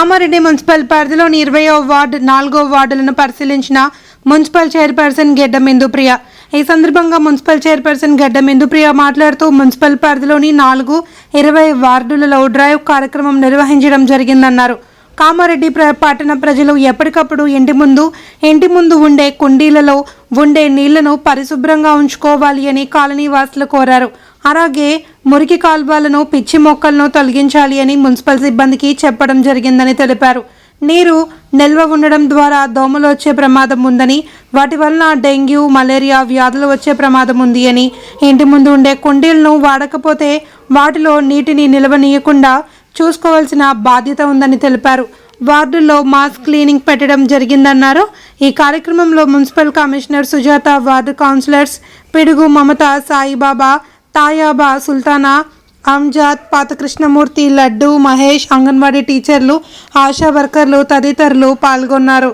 Kamareddy municipal పరిధిలోని ఇరవయో ward నాలుగో వార్డులను పరిశీలించిన మున్సిపల్ చైర్పర్సన్ గెడ్డం ఇందుప్రియ ఈ సందర్భంగా మున్సిపల్ చైర్పర్సన్ గెడ్డం ఇందుప్రియ మాట్లాడుతూ మున్సిపల్ పరిధిలోని నాలుగు ఇరవై వార్డులలో డ్రైవ్ కార్యక్రమం నిర్వహించడం జరిగిందన్నారు. కామారెడ్డి ప్ర- పట్టణ ప్రజలు ఎప్పటికప్పుడు ఇంటి ముందు ఇంటి ముందు ఉండే కుండీలలో ఉండే నీళ్ళను పరిశుభ్రంగా ఉంచుకోవాలి అని కాలనీ వాసులు కోరారు. అలాగే మురికి కాల్వలను పిచ్చి మొక్కలను తొలగించాలి అని మున్సిపల్ సిబ్బందికి చెప్పడం జరిగిందని తెలిపారు. నీరు నిల్వ ఉండడం ద్వారా దోమలు వచ్చే ప్రమాదం ఉందని వాటి వలన డెంగ్యూ మలేరియా వ్యాధులు వచ్చే ప్రమాదం ఉంది అని ఇంటి ముందు ఉండే కుండీలను వాడకపోతే వాటిలో నీటిని నిలవనీయకుండా చూసుకోవాల్సిన బాధ్యత ఉందని తెలిపారు. వార్డుల్లో మాస్ క్లీనింగ్ పెట్టడం జరిగిందన్నారు. ఈ కార్యక్రమంలో municipal commissioner Sujatha ward councillors Pidugu Mamatha Saibaba తాయాబా Sultana Amjad పాత కృష్ణమూర్తి లడ్డు మహేష్ అంగన్వాడీ టీచర్లు ఆశా వర్కర్లు తదితరులు పాల్గొన్నారు.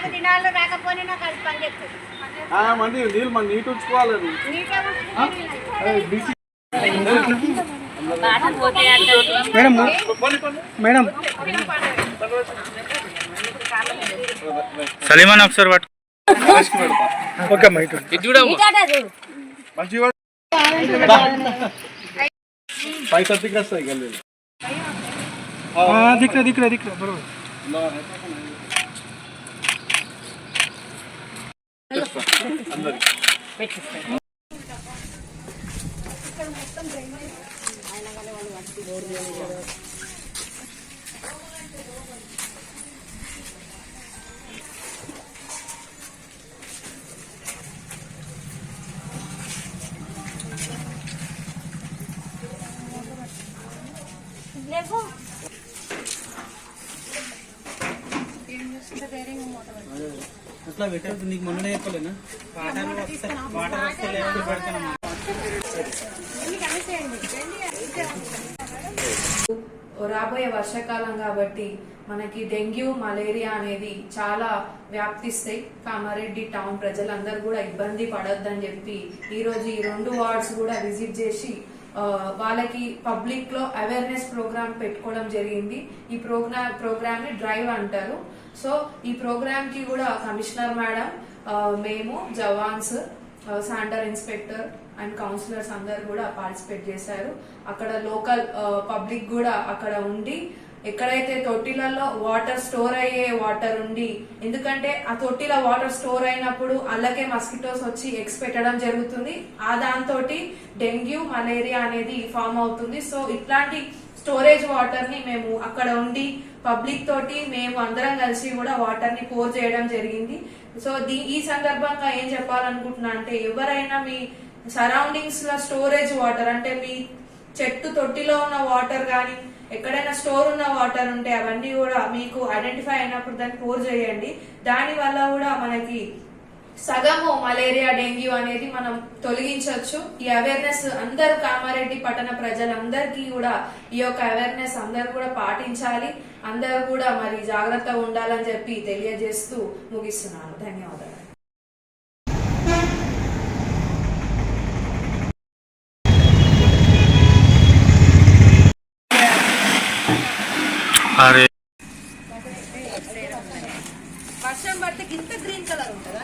నాలుగు నాలుగు దినాలు రాకపోయినా నాకు అది పని చెప్తుంది మంది నీళ్ళు మన నీటి ఉంచుకోవాలని మేడం మేడం సలీమాన్ ఒకసారి పట్టు ఓకే అమ్మా ఇటు మంచి పైసా దిగ్గస్తాయి గల్లీ దిక్కురా ఏం దిక్కురా బరోबर అట్లా పెట్టద్దు నీకు మొన్ననే చెప్పలేనా? వాటర్ వాటర్ వస్తే పెడతానమ్మా రాబోయే వర్షాకాలం కాబట్టి మనకి డెంగ్యూ మలేరియా అనేది చాలా వ్యాప్తిస్తాయి. కామారెడ్డి టౌన్ ప్రజలందరూ కూడా ఇబ్బంది పడొద్దని చెప్పి ఈ రోజు ఈ రెండు వార్డ్స్ కూడా విజిట్ చేసి వాళ్ళకి పబ్లిక్లో అవేర్నెస్ ప్రోగ్రామ్ పెట్టుకోవడం జరిగింది. ఈ ప్రోగ్రామ్ ప్రోగ్రామ్ని డ్రైవ్ అంటారు. సో ఈ ప్రోగ్రామ్కి కూడా కమిషనర్ మేడం మేము జవాన్స్ సాండర్ శాండర్ ఇన్స్పెక్టర్ అండ్ కౌన్సిలర్స్ అందరు కూడా పార్టిసిపేట్ చేశారు. అక్కడ లోకల్ పబ్లిక్ కూడా అక్కడ ఉండి ఎక్కడైతే తొట్టిలలో వాటర్ స్టోర్ అయ్యే వాటర్ ఉండి ఎందుకంటే ఆ తొట్టిలో వాటర్ స్టోర్ అయినప్పుడు అల్లకే మస్కిటోస్ వచ్చి ఎగ్స్ పెట్టడం జరుగుతుంది. ఆ దాంతో డెంగ్యూ మలేరియా అనేది ఫామ్ అవుతుంది. సో ఇట్లాంటి స్టోరేజ్ వాటర్ని మేము అక్కడ ఉండి పబ్లిక్ తోటి మేము అందరం కలిసి కూడా వాటర్ని పోర్ చేయడం జరిగింది. సో దీ ఈ సందర్భంగా ఏం చెప్పాలనుకుంటున్నా అంటే ఎవరైనా మీ సరౌండింగ్స్లో స్టోరేజ్ వాటర్ అంటే మీ చెట్టు తొట్టిలో ఉన్న వాటర్ కానీ ఎక్కడైనా స్టోర్ ఉన్న వాటర్ ఉంటే అవన్నీ కూడా మీకు ఐడెంటిఫై అయినప్పుడు దాన్ని పోర్ చేయండి. దాని వల్ల కూడా మనకి సగము మలేరియా డెంగ్యూ అనేది మనం తొలగించవచ్చు. ఈ అవేర్నెస్ అందరు కామారెడ్డి పట్టణ ప్రజలందరికీ కూడా ఈ యొక్క అవేర్నెస్ అందరు కూడా పాటించాలి. అందరూ కూడా మరి జాగ్రత్తగా ఉండాలని చెప్పి తెలియజేస్తూ ముగిస్తున్నాను. ధన్యవాదాలు. వర్షం పడితే ఇంత గ్రీన్ కలర్ ఉంటుందా?